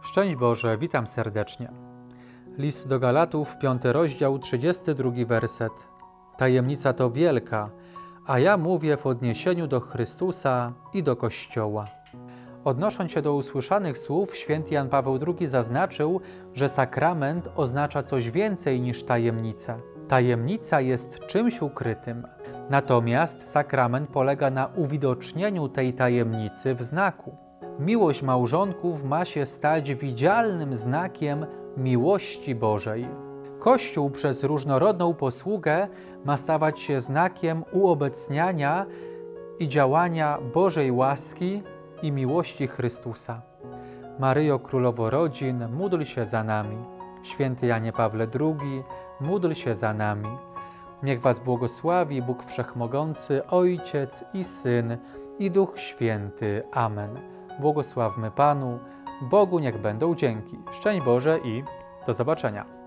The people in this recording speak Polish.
Szczęść Boże, witam serdecznie. List do Galatów, piąty rozdział, 32 werset. Tajemnica to wielka, a ja mówię w odniesieniu do Chrystusa i do Kościoła. Odnosząc się do usłyszanych słów, święty Jan Paweł II zaznaczył, że sakrament oznacza coś więcej niż tajemnica. Tajemnica jest czymś ukrytym, natomiast sakrament polega na uwidocznieniu tej tajemnicy w znaku. Miłość małżonków ma się stać widzialnym znakiem miłości Bożej. Kościół przez różnorodną posługę ma stawać się znakiem uobecniania i działania Bożej łaski i miłości Chrystusa. Maryjo Królowo Rodzin, módl się za nami. Święty Janie Pawle II, módl się za nami. Niech Was błogosławi Bóg Wszechmogący, Ojciec i Syn i Duch Święty. Amen. Błogosławmy Panu, Bogu niech będą dzięki. Szczęść Boże i do zobaczenia.